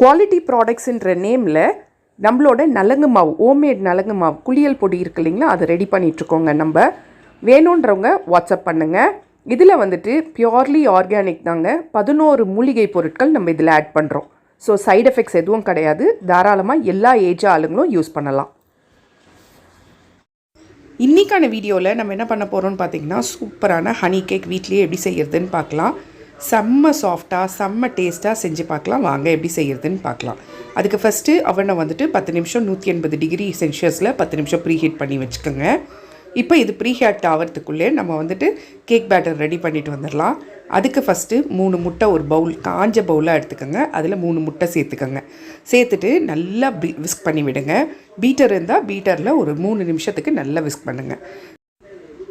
Quality ப்ராடக்ட்ஸுன்ற நேமில் நம்மளோட நலங்கு மாவு ஹோம்மேட் நலங்கு மாவு குளியல் பொடி இருக்கு இல்லைங்களா? அதை ரெடி பண்ணிகிட்ருக்கோங்க நம்ம. வேணுன்றவங்க வாட்ஸ்அப் பண்ணுங்கள் இதில் வந்துட்டு பியோர்லி ஆர்கானிக் தாங்க. பதினோரு மூலிகை பொருட்கள் நம்ம இதில் ஆட் பண்ணுறோம் ஸோ சைடு எஃபெக்ட்ஸ் எதுவும் கிடையாது. தாராளமாக எல்லா ஏஜ் ஆளுங்களும் யூஸ் பண்ணலாம். இன்றைக்கான வீடியோவில் நம்ம என்ன பண்ண போகிறோம்னு பார்த்தீங்கன்னா சூப்பரான ஹனி கேக் வீட்லேயே எப்படி செய்கிறதுன்னு பார்க்கலாம் செம்ம சாஃப்டாக செம்ம டேஸ்ட்டாக செஞ்சு பார்க்கலாம். வாங்க எப்படி செய்கிறதுன்னு பார்க்கலாம். அதுக்கு ஃபஸ்ட்டு அவனை வந்துட்டு பத்து நிமிஷம் நூற்றி எண்பது டிகிரி சென்சியஸில் பத்து நிமிஷம் ப்ரீஹீட் பண்ணி வச்சுக்கோங்க. இப்போ இது ப்ரீஹீட் ஆகிறதுக்குள்ளே நம்ம வந்துட்டு கேக் பேட்டர் ரெடி பண்ணிட்டு வந்துடலாம் அதுக்கு ஃபஸ்ட்டு மூணு முட்டை ஒரு பவுல் காஞ்ச பவுலாக எடுத்துக்கோங்க. அதில் மூணு முட்டை சேர்த்துக்கோங்க. சேர்த்துட்டு நல்லா பி விஸ்க் பண்ணி விடுங்க பீட்டர் இருந்தால் பீட்டரில் ஒரு மூணு நிமிஷத்துக்கு நல்லா விஸ்க் பண்ணுங்கள்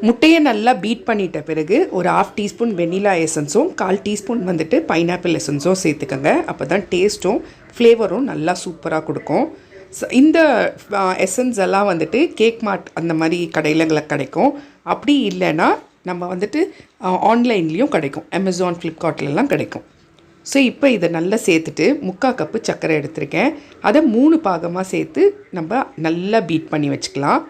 முட்டையை நல்லா பீட் பண்ணிட்ட பிறகு ஒரு ஆஃப் டீஸ்பூன் வெனிலா எசன்ஸும் கால் டீஸ்பூன் வந்துட்டு பைனாப்பிள் எசன்ஸும் சேர்த்துக்கோங்க. அப்போ தான் டேஸ்ட்டும் ஃப்ளேவரும் நல்லா சூப்பராக கொடுக்கும். இந்த எசன்ஸ் எல்லாம் வந்துட்டு கேக் மார்ட் அந்த மாதிரி கடையிலங்கள கிடைக்கும். அப்படி இல்லைன்னா நம்ம வந்துட்டு ஆன்லைன்லேயும் கிடைக்கும். அமேசான் ஃப்ளிப்கார்ட்லலாம் கிடைக்கும். ஸோ இப்போ இதை நல்லா சேர்த்துட்டு முக்கால் கப்பு சர்க்கரை எடுத்திருக்கேன். அதை மூணு பாகமாக சேர்த்து நம்ம நல்லா பீட் பண்ணி வச்சுக்கலாம்.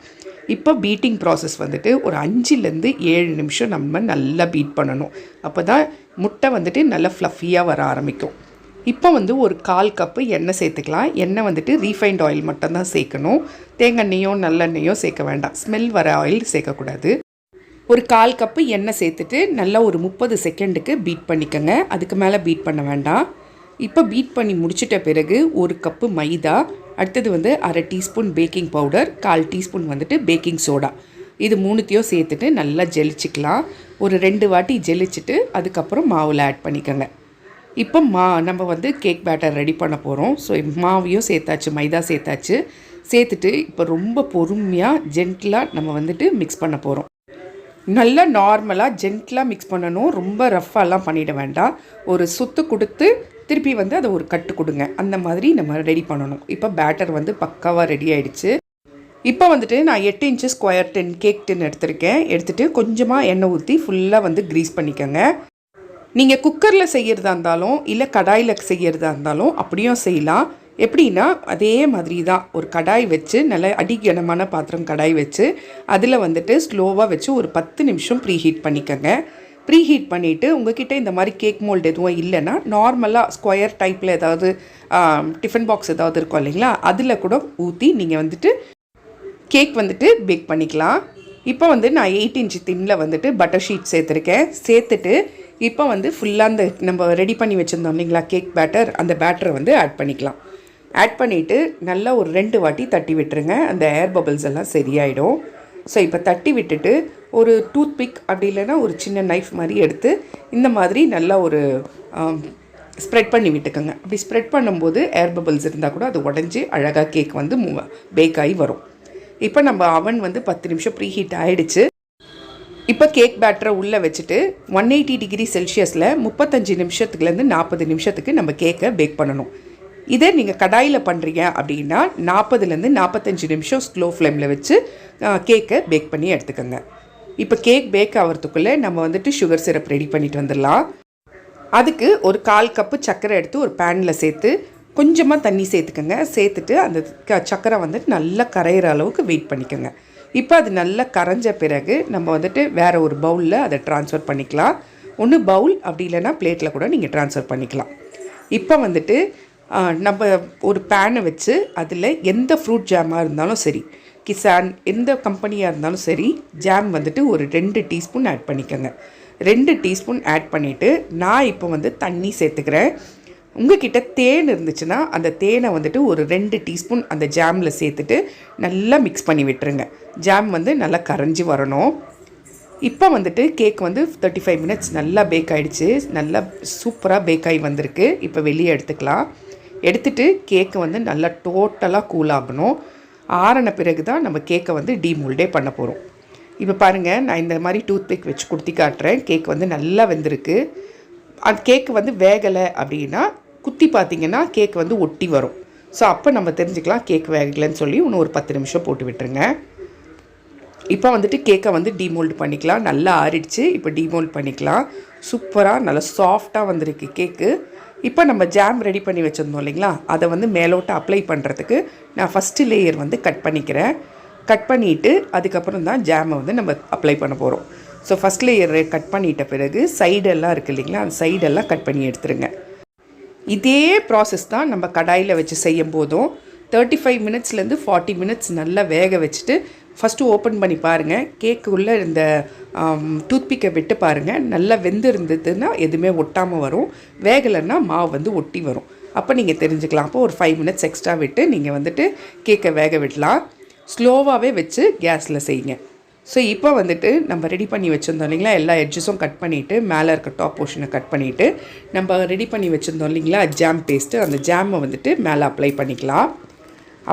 இப்போ பீட்டிங் ப்ராசஸ் வந்துட்டு ஒரு அஞ்சுலேருந்து ஏழு நிமிஷம் நம்ம நல்லா பீட் பண்ணணும். அப்போ தான் முட்டை வந்துட்டு நல்லா ஃப்ளஃபியாக வர ஆரம்பிக்கும். இப்போ வந்து ஒரு கால் கப்பு எண்ணெய் சேர்த்துக்கலாம். எண்ணெய் வந்துட்டு ரீஃபைண்ட் ஆயில் மட்டும்தான் சேர்க்கணும். தேங்காய் நல்லெண்ணெயோ சேர்க்க வேண்டாம். ஸ்மெல் வர ஆயில் சேர்க்கக்கூடாது. ஒரு கால் கப்பு எண்ணெய் சேர்த்துட்டு நல்லா ஒரு முப்பது செகண்டுக்கு பீட் பண்ணிக்கோங்க. அதுக்கு மேலே பீட் பண்ண வேண்டாம். இப்போ பீட் பண்ணி முடிச்சிட்ட பிறகு ஒரு கப்பு மைதா அடுத்தது வந்து அரை டீஸ்பூன் பேக்கிங் பவுடர் கால் டீஸ்பூன் வந்துட்டு பேக்கிங் சோடா. இது மூணுத்தையும் சேர்த்துட்டு நல்லா ஜெலிச்சிக்கலாம். ஒரு ரெண்டு வாட்டி ஜெலிச்சிட்டு அதுக்கப்புறம் மாவில் ஆட் பண்ணிக்கோங்க. இப்போ மா நம்ம வந்து கேக் பேட்டர் ரெடி பண்ண போகிறோம் ஸோ மாவையும் சேர்த்தாச்சு மைதா சேர்த்தாச்சு. சேர்த்துட்டு இப்போ ரொம்ப பொறுமையாக ஜென்டிலாக நம்ம வந்துட்டு மிக்ஸ் பண்ண போகிறோம் நல்லா நார்மலாக ஜென்டிலாக மிக்ஸ் பண்ணணும். ரொம்ப ரஃப்பாலாம் பண்ணிட வேண்டாம். ஒரு சுத்து கொடுத்து திருப்பி வந்து அதை ஒரு கட்டு கொடுங்க. அந்த மாதிரி நம்ம ரெடி பண்ணணும். இப்போ பேட்டர் வந்து பக்காவாக ரெடி ஆகிடுச்சு இப்போ வந்துட்டு நான் எட்டு inch square tin cake tin எடுத்திருக்கேன். எடுத்துகிட்டு கொஞ்சமாக எண்ணெய் ஊற்றி ஃபுல்லாக வந்து க்ரீஸ் பண்ணிக்கோங்க. நீங்கள் குக்கரில் செய்கிறதா இருந்தாலும் இல்லை கடாயில் செய்கிறதா இருந்தாலும் அப்படியும் செய்யலாம். எப்படின்னா அதே மாதிரி தான். ஒரு கடாய் வச்சு நல்ல அடிக்கனமான பாத்திரம் கடாய் வச்சு அதில் வந்துட்டு ஸ்லோவாக வச்சு ஒரு பத்து நிமிஷம் ப்ரீ ஹீட் பண்ணிக்கோங்க. ப்ரீ ஹீட் பண்ணிவிட்டு உங்ககிட்ட இந்த மாதிரி கேக் மோல்டு எதுவும் இல்லைன்னா நார்மலாக ஸ்கொயர் டைப்பில் ஏதாவது டிஃபன் பாக்ஸ் ஏதாவது இருக்கும் இல்லைங்களா? அதில் கூட ஊற்றி நீங்கள் வந்துட்டு கேக் வந்துட்டு பேக் பண்ணிக்கலாம். இப்போ வந்து நான் எயிட் இன்ச் தின்னில் வந்துட்டு பட்டர் ஷீட் சேர்த்துருக்கேன். சேர்த்துட்டு இப்போ வந்து ஃபுல்லாக அந்த நம்ம ரெடி பண்ணி வச்சுருந்தோம் இல்லைங்களா கேக் பேட்டர் அந்த பேட்டரை வந்து ஆட் பண்ணிக்கலாம். ஆட் பண்ணிவிட்டு நல்லா ஒரு ரெண்டு வாட்டி தட்டி விட்டுருங்க. அந்த ஏர் பபிள்ஸ் எல்லாம் சரியாயிடும். ஸோ இப்போ தட்டி விட்டுட்டு ஒரு டூத் பிக் அப்படி இல்லைன்னா ஒரு சின்ன நைஃப் மாதிரி எடுத்து இந்த மாதிரி நல்லா ஒரு ஸ்ப்ரெட் பண்ணி விட்டுக்கோங்க. அப்படி ஸ்ப்ரெட் பண்ணும்போது ஏர் பபிள்ஸ் இருந்தால் கூட அது உடஞ்சி அழகாக கேக் வந்து பேக் ஆகி வரும். இப்போ நம்ம அவன் வந்து பத்து நிமிஷம் ப்ரீ ஹீட் ஆயிடுச்சு. இப்போ கேக் பேட்டரை உள்ளே வச்சுட்டு ஒன் எயிட்டி டிகிரி செல்சியஸில் முப்பத்தஞ்சு நிமிஷத்துக்குலேருந்து நாற்பது நிமிஷத்துக்கு நம்ம கேக்கை பேக் பண்ணணும். இதே நீங்கள் கடாயில் பண்ணுறீங்க அப்படின்னா நாற்பதுலேருந்து நாற்பத்தஞ்சு நிமிஷம் ஸ்லோ ஃப்ளேமில் வச்சு கேக்கை பேக் பண்ணி எடுத்துக்கோங்க. இப்போ கேக் பேக் ஆகிறதுக்குள்ளே நம்ம வந்துட்டு சுகர் சிரப் ரெடி பண்ணிட்டு வந்துடலாம். அதுக்கு ஒரு கால் கப்பு சர்க்கரை எடுத்து ஒரு பேனில் சேர்த்து கொஞ்சமாக தண்ணி சேர்த்துக்கோங்க. சேர்த்துட்டு அந்த க- சர்க்கரை வந்துட்டு நல்லா கரையிற அளவுக்கு வெயிட் பண்ணிக்கோங்க. இப்போ அது நல்லா கரைஞ்ச பிறகு நம்ம வந்துட்டு வேறு ஒரு பவுலில் அதை ட்ரான்ஸ்ஃபர் பண்ணிக்கலாம். ஒன்று பவுல் அப்படி இல்லைன்னா பிளேட்டில் கூட நீங்கள் ட்ரான்ஸ்ஃபர் பண்ணிக்கலாம். இப்போ வந்துட்டு நம்ம ஒரு பேனை வச்சு அதில் எந்த ஃப்ரூட் ஜாமாக இருந்தாலும் சரி கிசான் எந்த கம்பெனியாக இருந்தாலும் சரி ஜாம் வந்துட்டு ஒரு ரெண்டு டீஸ்பூன் ஆட் பண்ணிக்கோங்க. ரெண்டு டீஸ்பூன் ஆட் பண்ணிவிட்டு நான் இப்போ வந்து தண்ணி சேர்த்துக்கிறேன். உங்ககிட்ட தேன் இருந்துச்சுன்னா அந்த தேனை வந்துட்டு ஒரு ரெண்டு டீஸ்பூன் அந்த ஜாமில் சேர்த்துட்டு நல்லா மிக்ஸ் பண்ணி விட்டுருங்க. ஜாம் வந்து நல்லா கரைஞ்சி வரணும். இப்போ வந்துட்டு கேக் வந்து தேர்ட்டி ஃபைவ் மினிட்ஸ் நல்லா பேக் ஆகிடுச்சு நல்லா சூப்பராக பேக் ஆகி வந்திருக்கு. இப்போ வெளியே எடுத்துக்கலாம். எடுத்துட்டு கேக்கை வந்து நல்லா டோட்டலாக கூல் ஆகணும். ஆறின பிறகு தான் நம்ம கேக்கை வந்து டீமோல்டே பண்ண போகிறோம் இப்போ பாருங்கள் நான் இந்த மாதிரி டூத் பிக் வச்சு குடுத்தி காட்டுறேன். கேக் வந்து நல்லா வெந்திருக்கு. அந்த கேக்கு வந்து வேகலை அப்படின்னா குத்தி பார்த்தீங்கன்னா கேக் வந்து ஒட்டி வரும். ஸோ அப்போ நம்ம தெரிஞ்சுக்கலாம் கேக் வேகலைன்னு சொல்லி இன்னும் ஒரு பத்து நிமிஷம் போட்டு விட்டுருங்க. இப்போ வந்துட்டு கேக்கை வந்து டீமோல்டு பண்ணிக்கலாம். நல்லா ஆறிடுச்சு. இப்போ டீமோல்ட் பண்ணிக்கலாம். சூப்பராக நல்லா சாஃப்டாக வந்திருக்கு கேக்கு இப்போ நம்ம ஜாம் ரெடி பண்ணி வச்சுருந்தோம் இல்லைங்களா? அதை வந்து மேலோட்ட அப்ளை பண்ணுறதுக்கு நான் ஃபஸ்ட்டு லேயர் வந்து கட் பண்ணிக்கிறேன். கட் பண்ணிவிட்டு அதுக்கப்புறம் தான் ஜாமை வந்து நம்ம அப்ளை பண்ண போகிறோம் ஸோ ஃபஸ்ட் லேயர் கட் பண்ணிட்ட பிறகு சைடெல்லாம் இருக்குது இல்லைங்களா? அந்த சைடெல்லாம் கட் பண்ணி எடுத்துருங்க. இதே ப்ராசஸ் தான் நம்ம கடாயில் வச்சு செய்யும் போதும் தேர்ட்டி ஃபைவ் மினிட்ஸ்லேருந்து ஃபார்ட்டி மினிட்ஸ் நல்லா வேக வச்சுட்டு ஃபஸ்ட்டு ஓப்பன் பண்ணி பாருங்கள் கேக்குள்ளே இந்த டூத்பிக்கை விட்டு பாருங்கள் நல்லா வெந்து இருந்ததுன்னா எதுவுமே ஒட்டாமல் வரும். வேகலைன்னா மாவு வந்து ஒட்டி வரும். அப்போ நீங்கள் தெரிஞ்சுக்கலாம். அப்போ ஒரு ஃபைவ் மினிட்ஸ் எக்ஸ்ட்ரா விட்டு நீங்கள் வந்துட்டு கேக்கை வேக விடலாம். ஸ்லோவாகவே வச்சு கேஸில் செய்யுங்க. ஸோ இப்போ வந்துட்டு நம்ம ரெடி பண்ணி வச்சுருந்தோம் இல்லைங்களா? எல்லா எட்ஜஸும் கட் பண்ணிவிட்டு மேலே இருக்க டாப் போர்ஷனை கட் பண்ணிவிட்டு நம்ம ரெடி பண்ணி வச்சுருந்தோம் இல்லைங்களா? ஜாம் பேஸ்ட்டு அந்த ஜாமை வந்துட்டு மேலே அப்ளை பண்ணிக்கலாம்.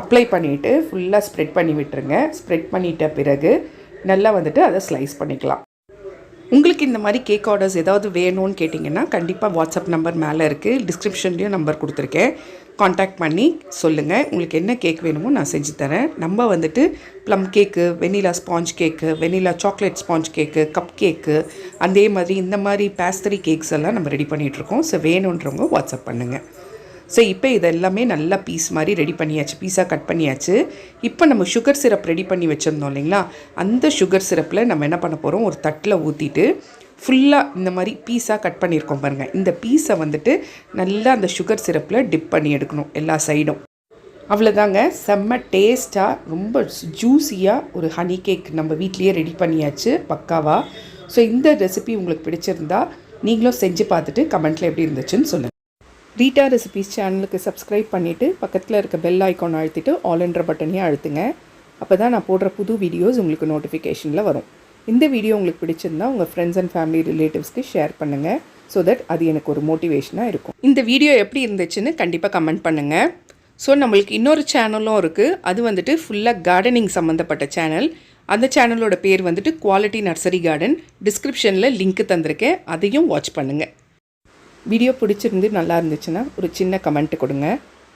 அப்ளை பண்ணிவிட்டு ஃபுல்லாக ஸ்ப்ரெட் பண்ணி விட்டுருங்க. ஸ்ப்ரெட் பண்ணிட்ட பிறகு நல்லா வந்துட்டு அதை ஸ்லைஸ் பண்ணிக்கலாம். உங்களுக்கு இந்த மாதிரி கேக் ஆர்டர்ஸ் ஏதாவது வேணும்னு கேட்டிங்கன்னா கண்டிப்பாக வாட்ஸ்அப் நம்பர் மேலே இருக்குது டிஸ்கிரிப்ஷன்லேயும் நம்பர் கொடுத்துருக்கேன். காண்டாக்ட் பண்ணி சொல்லுங்கள் உங்களுக்கு என்ன கேக் வேணுமோ நான் செஞ்சு தரேன். நம்ம வந்துட்டு plum cake vanilla sponge cake vanilla chocolate sponge cake cupcake அதே மாதிரி இந்த மாதிரி பேஸ்தரி கேக்ஸ் எல்லாம் நம்ம ரெடி பண்ணிகிட்ருக்கோம் ஸோ வேணுன்றவங்க வாட்ஸ்அப் பண்ணுங்கள் ஸோ இப்போ இதெல்லாமே நல்லா பீஸ் மாதிரி ரெடி பண்ணியாச்சு. பீஸாக கட் பண்ணியாச்சு. இப்போ நம்ம சுகர் சிரப் ரெடி பண்ணி வச்சுருந்தோம் இல்லைங்களா? அந்த சுகர் சிரப்பில் நம்ம என்ன பண்ண போகிறோம் ஒரு தட்டில் ஊற்றிட்டு ஃபுல்லாக இந்த மாதிரி பீஸாக கட் பண்ணியிருக்கோம் பாருங்கள் இந்த பீஸை வந்துட்டு நல்லா அந்த சுகர் சிரப்பில் டிப் பண்ணி எடுக்கணும் எல்லா சைடும் அவ்வளோதாங்க செம்ம டேஸ்ட்டாக ரொம்ப ஜூஸியாக ஒரு ஹனி கேக் நம்ம வீட்லேயே ரெடி பண்ணியாச்சு பக்காவாக ஸோ இந்த ரெசிபி உங்களுக்கு பிடிச்சிருந்தா நீங்களும் செஞ்சு பார்த்துட்டு கமெண்ட்டில் எப்படி இருந்துச்சுன்னு சொல்லுங்கள் ரீட்டா ரெசிபிஸ் சேனலுக்கு சப்ஸ்கிரைப் பண்ணிவிட்டு பக்கத்தில் இருக்க பெல் ஐக்கான் அழுத்திட்டு ஆல் என்ற பட்டனையும் அழுத்துங்க. அப்போ தான் நான் போடுற புது வீடியோஸ் உங்களுக்கு நோட்டிஃபிகேஷனில் வரும். இந்த வீடியோ உங்களுக்கு பிடிச்சிருந்தா உங்கள் ஃப்ரெண்ட்ஸ் அண்ட் ஃபேமிலி ரிலேட்டிவ்ஸ்க்கு ஷேர் பண்ணுங்கள் ஸோ தட் அது எனக்கு ஒரு மோட்டிவேஷனாக இருக்கும். இந்த வீடியோ எப்படி இருந்துச்சுன்னு கண்டிப்பாக கமெண்ட் பண்ணுங்கள் ஸோ நம்மளுக்கு இன்னொரு சேனலும் இருக்குது அது வந்துட்டு ஃபுல்லாக கார்டனிங் சம்மந்தப்பட்ட சேனல் அந்த சேனலோட பேர் வந்துட்டு குவாலிட்டி நர்சரி கார்டன் டிஸ்கிரிப்ஷனில் லிங்க் தந்திருக்கேன். அதையும் வாட்ச் பண்ணுங்கள் வீடியோ பிடிச்சிருந்து நல்லா இருந்துச்சுன்னா ஒரு சின்ன கமெண்ட் கொடுங்க.